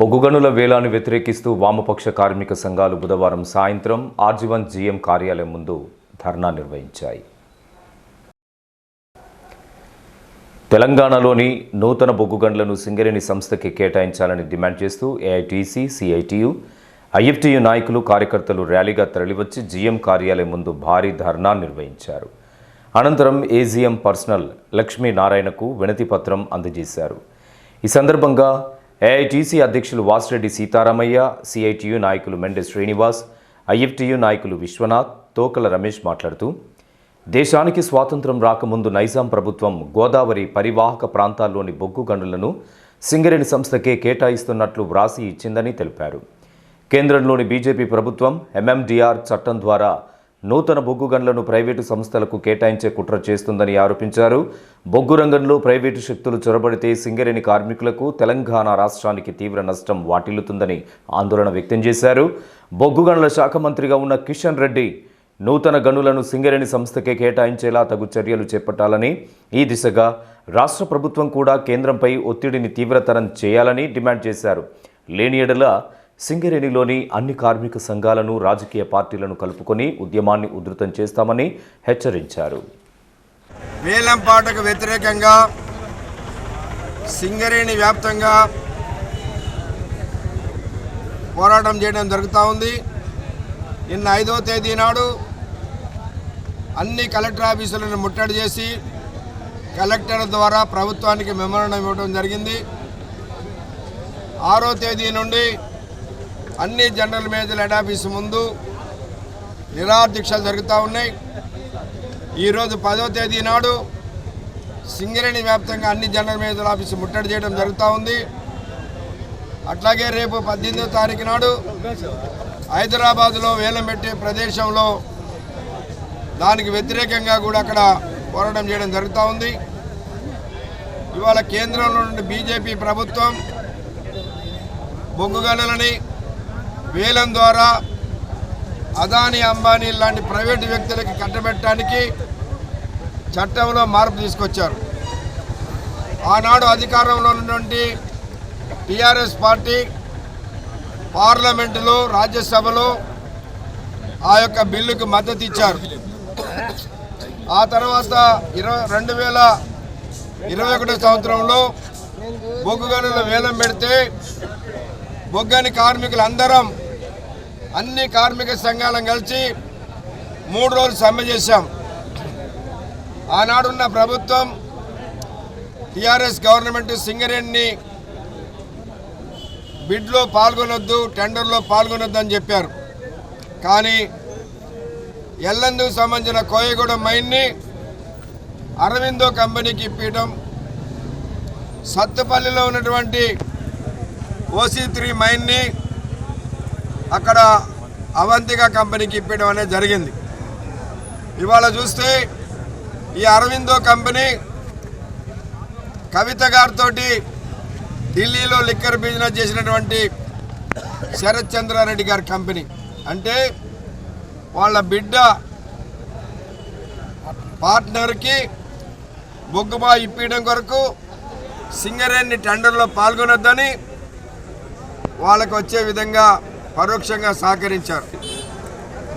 బొగ్గుగనుల వేలాన్ని వ్యతిరేకిస్తూ వామపక్ష కార్మిక సంఘాలు బుధవారం సాయంత్రం ఆర్జీవన్ జీఎం కార్యాలయం ముందు ధర్నా నిర్వహించాయి. తెలంగాణలోని నూతన బొగ్గు గనులను సింగరేణి సంస్థకి కేటాయించాలని డిమాండ్ చేస్తూ ఏఐటీసీ సిఐటియు ఐఎఫ్టియు నాయకులు కార్యకర్తలు ర్యాలీగా తరలివచ్చి జీఎం కార్యాలయం ముందు భారీ ధర్నా నిర్వహించారు. అనంతరం ఏజీఎం పర్సనల్ లక్ష్మీ నారాయణకు వినతి పత్రం అందజేశారు. ఈ సందర్భంగా ఏఐటీసీ అధ్యక్షులు వాసిరెడ్డి సీతారామయ్య సిఐటియు నాయకులు మెండె శ్రీనివాస్ ఐఎఫ్టియు నాయకులు విశ్వనాథ్ తోకల రమేష్ మాట్లాడుతూ దేశానికి స్వాతంత్రం రాకముందు నైజాం ప్రభుత్వం గోదావరి పరివాహక ప్రాంతాల్లోని బొగ్గు గనులను సింగరేణి సంస్థకే కేటాయిస్తున్నట్లు వ్రాసి ఇచ్చిందని తెలిపారు. కేంద్రంలోని బీజేపీ ప్రభుత్వం ఎంఎండిఆర్ చట్టం ద్వారా నూతన బొగ్గు గన్లను ప్రైవేటు సంస్థలకు కేటాయించే కుట్ర చేస్తుందని ఆరోపించారు. బొగ్గు రంగంలో ప్రైవేటు శక్తులు చొరబడితే సింగరేణి కార్మికులకు తెలంగాణ రాష్ట్రానికి తీవ్ర నష్టం వాటిల్లుతుందని ఆందోళన వ్యక్తం చేశారు. బొగ్గు గనుల శాఖ మంత్రిగా ఉన్న కిషన్ రెడ్డి నూతన గనులను సింగరేణి సంస్థకే కేటాయించేలా తగు చర్యలు చేపట్టాలని ఈ దిశగా రాష్ట్ర ప్రభుత్వం కూడా కేంద్రంపై ఒత్తిడిని తీవ్రతరం చేయాలని డిమాండ్ చేశారు. లేని ఎడల సింగరేణిలోని అన్ని కార్మిక సంఘాలను రాజకీయ పార్టీలను కలుపుకొని ఉద్యమాన్ని ఉధృతం చేస్తామని హెచ్చరించారు. వేలంపాటకు వ్యతిరేకంగా సింగరేణి వ్యాప్తంగా పోరాటం చేయడం జరుగుతూ ఉంది. నిన్న ఐదో తేదీ నాడు అన్ని కలెక్టర్ ఆఫీసులను ముట్టడి చేసి కలెక్టర్ ద్వారా ప్రభుత్వానికి మెమోరండం ఇవ్వడం జరిగింది. ఆరో తేదీ నుండి అన్ని జనరల్ మేనేజర్ హెడ్ ఆఫీసు ముందు నిరాదీక్షలు జరుగుతూ ఉన్నాయి. ఈరోజు పదో తేదీ నాడు సింగరేణి వ్యాప్తంగా అన్ని జనరల్ మేనేజర్ ఆఫీసు ముట్టడి చేయడం జరుగుతూ ఉంది. అట్లాగే రేపు పద్దెనిమిదో తారీఖు నాడు హైదరాబాద్లో వేలం పెట్టే ప్రదేశంలో దానికి వ్యతిరేకంగా కూడా అక్కడ పోరాటం చేయడం జరుగుతూ ఉంది. ఇవాళ కేంద్రంలో నుండి బీజేపీ ప్రభుత్వం బొగ్గు గనులని వేలం ద్వారా అదానీ అంబానీ లాంటి ప్రైవేటు వ్యక్తులకి కట్టబెట్టడానికి చట్టంలో మార్పు తీసుకొచ్చారు. ఆనాడు అధికారంలో ఉన్నటువంటి టీఆర్ఎస్ పార్టీ పార్లమెంటులో రాజ్యసభలో ఆ యొక్క బిల్లుకు మద్దతు ఇచ్చారు. ఆ తర్వాత ఇరవై రెండు వేల ఇరవై ఒకటో సంవత్సరంలో బొగ్గు గనుల వేలం పెడితే బొగ్గని కార్మికులందరం అన్ని కార్మిక సంఘాలను కలిసి మూడు రోజులు సమ్మె చేశాం. ఆనాడున్న ప్రభుత్వం టీఆర్ఎస్ గవర్నమెంట్ సింగరేణిని బిడ్లో పాల్గొనొద్దు టెండర్లో పాల్గొనొద్దు అని చెప్పారు. కానీ ఎల్లందుకు సంబంధించిన కోయగూడెం మైన్ని అరవిందో కంపెనీకి ఇప్పించడం సత్తుపల్లిలో ఉన్నటువంటి ఓసీ త్రీ మైన్ని అక్కడ అవంతిక కంపెనీకి ఇప్పించడం అనేది జరిగింది. ఇవాళ చూస్తే ఈ అరవిందో కంపెనీ కవిత గారితో ఢిల్లీలో లిక్కర్ బిజినెస్ చేసినటువంటి శరత్ చంద్రారెడ్డి గారి కంపెనీ. అంటే వాళ్ళ బిడ్డ పార్ట్నర్కి బొగ్గుబా ఇప్పించడం కొరకు సింగరేణి టెండర్లో పాల్గొనొద్దని వాళ్ళకు వచ్చే విధంగా పరోక్షంగా సహకరించారు.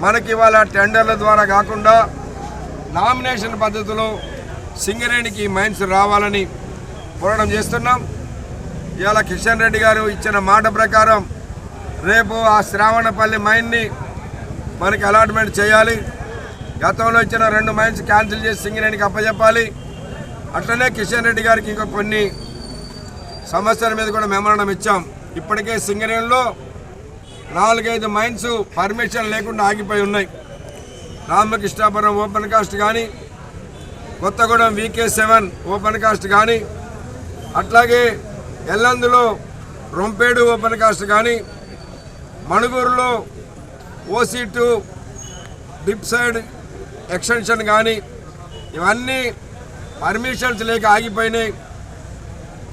మనకి ఇవాళ టెండర్ల ద్వారా కాకుండా నామినేషన్ పద్ధతిలో సింగరేణికి మైన్స్ రావాలని పోరాటం చేస్తున్నాం. ఇవాళ కిషన్ రెడ్డి గారు ఇచ్చిన మాట ప్రకారం రేపు ఆ శ్రావణపల్లి మైన్ని మనకి అలాట్మెంట్ చేయాలి. గతంలో ఇచ్చిన రెండు మైన్స్ క్యాన్సిల్ చేసి సింగరేణికి అప్పచెప్పాలి అట్లనే కిషన్ రెడ్డి గారికి ఇంకా కొన్ని సమస్యల మీద కూడా మెమరణం ఇచ్చాం. ఇప్పటికే సింగరేణిలో నాలుగైదు మైన్స్ పర్మిషన్ లేకుండా ఆగిపోయి ఉన్నాయి. రామకృష్ణాపురం ఓపెన్ కాస్ట్ కానీ Kothagudem VK seven open cast కానీ అట్లాగే ఎల్లందులో రొంపేడు ఓపెన్ కాస్ట్ కానీ మణుగూరులో OC two dip side extension కానీ ఇవన్నీ పర్మిషన్స్ లేక ఆగిపోయినాయి.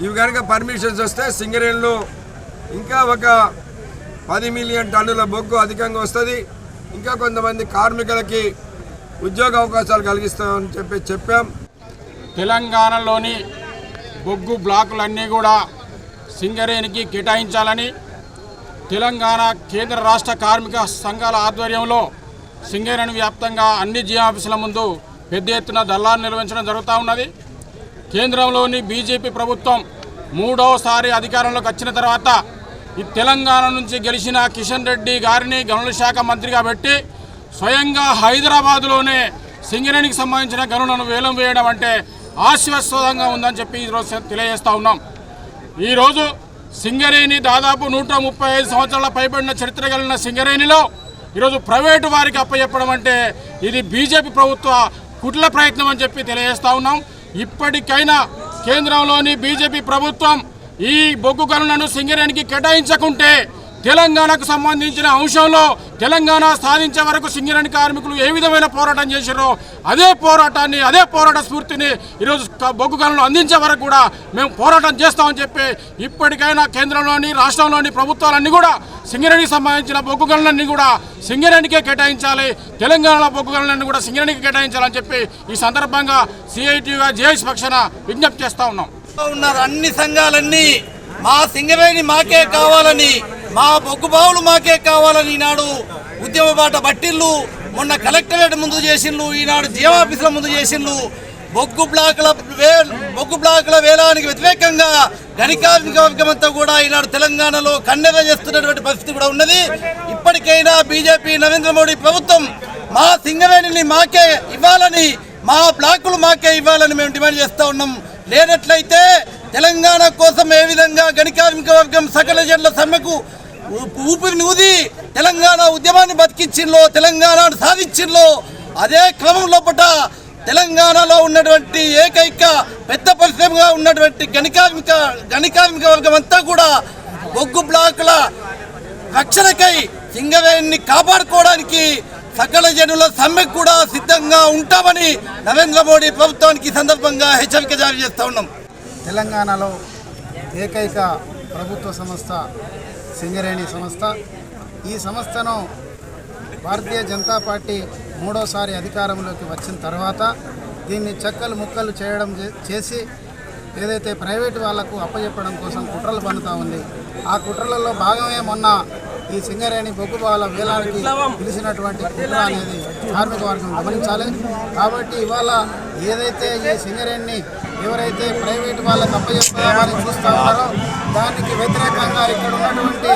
ఇవి కనుక పర్మిషన్స్ వస్తే సింగరేణిలో ఇంకా ఒక పది మిలియన్ టన్నుల బొగ్గు అధికంగా వస్తుంది. ఇంకా కొంతమంది కార్మికులకి ఉద్యోగ అవకాశాలు కలిగిస్తామని చెప్పి చెప్పాం. తెలంగాణలోని బొగ్గు బ్లాకులన్నీ కూడా సింగరేణికి కేటాయించాలని తెలంగాణ కేంద్ర రాష్ట్ర కార్మిక సంఘాల ఆధ్వర్యంలో సింగరేణి వ్యాప్తంగా అన్ని జియో ఆఫీసుల ముందు పెద్ద ఎత్తున దళాలు నిర్వహించడం జరుగుతూ ఉన్నది. కేంద్రంలోని బీజేపీ ప్రభుత్వం మూడవసారి అధికారంలోకి వచ్చిన తర్వాత ఈ తెలంగాణ నుంచి గెలిచిన కిషన్ రెడ్డి గారిని గనుల శాఖ మంత్రిగా పెట్టి స్వయంగా హైదరాబాద్లోనే సింగరేణికి సంబంధించిన గనులను వేలం వేయడం అంటే ఆశ్వాస్పదంగా ఉందని చెప్పి ఈరోజు తెలియజేస్తా ఉన్నాం. ఈరోజు సింగరేణి దాదాపు నూట ముప్పై ఐదు సంవత్సరాల పైబడిన చరిత్ర కలిగిన సింగరేణిలో ఈరోజు ప్రైవేటు వారికి అప్పచెప్పడం అంటే ఇది బీజేపీ ప్రభుత్వ కుట్ల ప్రయత్నం అని చెప్పి తెలియజేస్తా ఉన్నాం. ఇప్పటికైనా కేంద్రంలోని బీజేపీ ప్రభుత్వం ఈ బొగ్గు గనులను సింగరేణికి కేటాయించకుంటే తెలంగాణకు సంబంధించిన అంశంలో తెలంగాణ సాధించే వరకు సింగరేణి కార్మికులు ఏ విధమైన పోరాటం చేశారో అదే పోరాటాన్ని అదే పోరాట స్ఫూర్తిని ఈరోజు బొగ్గు గనులు అందించే వరకు కూడా మేము పోరాటం చేస్తామని చెప్పి ఇప్పటికైనా కేంద్రంలోని రాష్ట్రంలోని ప్రభుత్వాలన్నీ కూడా సింగరేణికి సంబంధించిన బొగ్గు గనులన్నీ కూడా సింగరేణికే కేటాయించాలి తెలంగాణలో బొగ్గు గనులన్నీ కూడా సింగరేణికి కేటాయించాలని చెప్పి ఈ సందర్భంగా సిఐటిగా జేఎస్ పక్షాన విజ్ఞప్తి చేస్తా ఉన్నాం. ఉన్నారు అన్ని సంఘాలన్నీ మా సింగరేణి మాకే కావాలని మా బొగ్గు బావులు మాకే కావాలని ఈనాడు ఉద్యమ బాట బట్టిళ్ళు మొన్న కలెక్టరేట్ ముందు చేసిండ్రు ఈనాడు జీవాఫీసుల ముందు చేసిండ్రు బొగ్గు బ్లాకుల వే బొగ్గు బ్లాకుల వేలానికి వ్యతిరేకంగా గణికార్మిక వర్గమంతా కూడా ఈనాడు తెలంగాణలో కన్నెర చేస్తున్నటువంటి పరిస్థితి కూడా ఉన్నది. ఇప్పటికైనా బీజేపీ నరేంద్ర మోడీ ప్రభుత్వం మా సింగరేణిని మాకే ఇవ్వాలని మా బ్లాకులు మాకే ఇవ్వాలని మేము డిమాండ్ చేస్తూ ఉన్నాం. లేనట్లయితే తెలంగాణ కోసం ఏ విధంగా గణికార్మిక వర్గం సకల జడ్ల సమ్మెకు ఊపిరి ఊపిరిని ఊది తెలంగాణ ఉద్యమాన్ని బతికించిందో తెలంగాణను సాధించిందో అదే క్రమం లోపట తెలంగాణలో ఉన్నటువంటి ఏకైక పెద్ద పరిశ్రమగా ఉన్నటువంటి గణికార్మిక గణికార్మిక వర్గం అంతా కూడా బొగ్గు బ్లాకుల రక్షణకై సింగరేణిని కాపాడుకోవడానికి సకల జనుల సమ్మెకు కూడా సిద్ధంగా ఉంటామని నరేంద్ర మోడీ ప్రభుత్వానికి సందర్భంగా హెచ్చరిక జారీ చేస్తూ ఉన్నాం. తెలంగాణలో ఏకైక ప్రభుత్వ సంస్థ సింగరేణి సంస్థ. ఈ సంస్థను భారతీయ జనతా పార్టీ మూడోసారి అధికారంలోకి వచ్చిన తర్వాత దీన్ని చెక్కలు ముక్కలు చేయడం చే- చేసి ఏదైతే ప్రైవేటు వాళ్ళకు అప్పచెప్పడం కోసం కుట్రలు పండుతూ ఉంది ఆ కుట్రలలో భాగమే మొన్న ఈ సింగరేణి బొగ్గుబాల వేలానికి పిలిచినటువంటి అనేది కార్మిక వర్గం గమనించాలి. కాబట్టి ఇవాళ ఏదైతే ఈ సింగరేణిని ఎవరైతే ప్రైవేట్ తప్ప అప్పచెప్పామని చూస్తా ఉన్నారో దానికి వ్యతిరేకంగా ఇక్కడ ఉన్నటువంటి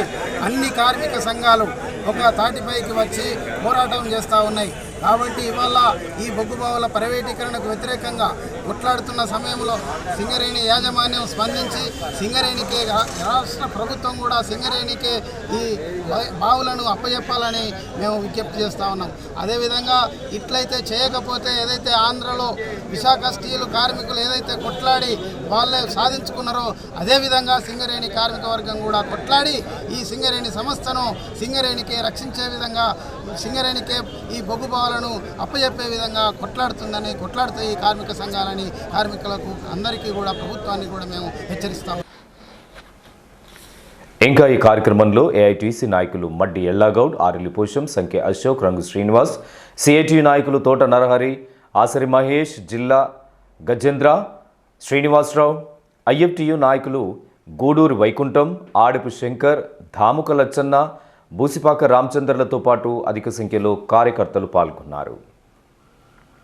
అన్ని కార్మిక సంఘాలు ఒక తాటిపైకి వచ్చి పోరాటం చేస్తూ ఉన్నాయి. కాబట్టి ఇవాళ ఈ బొగ్గుబావుల ప్రైవేటీకరణకు వ్యతిరేకంగా కొట్లాడుతున్న సమయంలో సింగరేణి యాజమాన్యం స్పందించి సింగరేణికే రాష్ట్ర ప్రభుత్వం కూడా సింగరేణికే ఈ బావులను అప్పచెప్పాలని మేము విజ్ఞప్తి చేస్తూ ఉన్నాం. అదేవిధంగా ఇట్లయితే చేయకపోతే ఏదైతే ఆంధ్రలో విశాఖ స్టీల్ కార్మికులు ఏదైతే కొట్లాడి వాళ్ళే సాధించుకున్నారో అదేవిధంగా సింగరేణి కార్మిక వర్గం కూడా కొట్లాడి ఈ సింగరేణి సంస్థను సింగరేణికే రక్షించే విధంగా సింగరేణికే ఈ బొగ్గు భావాలను అప్పచెప్పే విధంగా కొట్లాడుతుందని కొట్లాడుతాయి ఈ కార్మిక సంఘాలని కార్మికులకు అందరికీ కూడా ప్రభుత్వాన్ని కూడా మేము హెచ్చరిస్తాము ఇంకా ఈ కార్యక్రమంలో ఏఐటీసీ నాయకులు మడ్డి ఎల్లాగౌడ్ ఆరిలి పోషం సంఖ్య అశోక్ రంగు శ్రీనివాస్ సిఐటి నాయకులు తోట నరహరి ఆసరి మహేష్ జిల్లా గజేంద్ర శ్రీనివాసరావు ఐఎఫ్టియు నాయకులు గూడూరు వైకుంఠం ఆడిపు శంకర్ ధాముక లచ్చన్న బూసిపాక రామచంద్రలతో పాటు అధిక సంఖ్యలో కార్యకర్తలు పాల్గొన్నారు.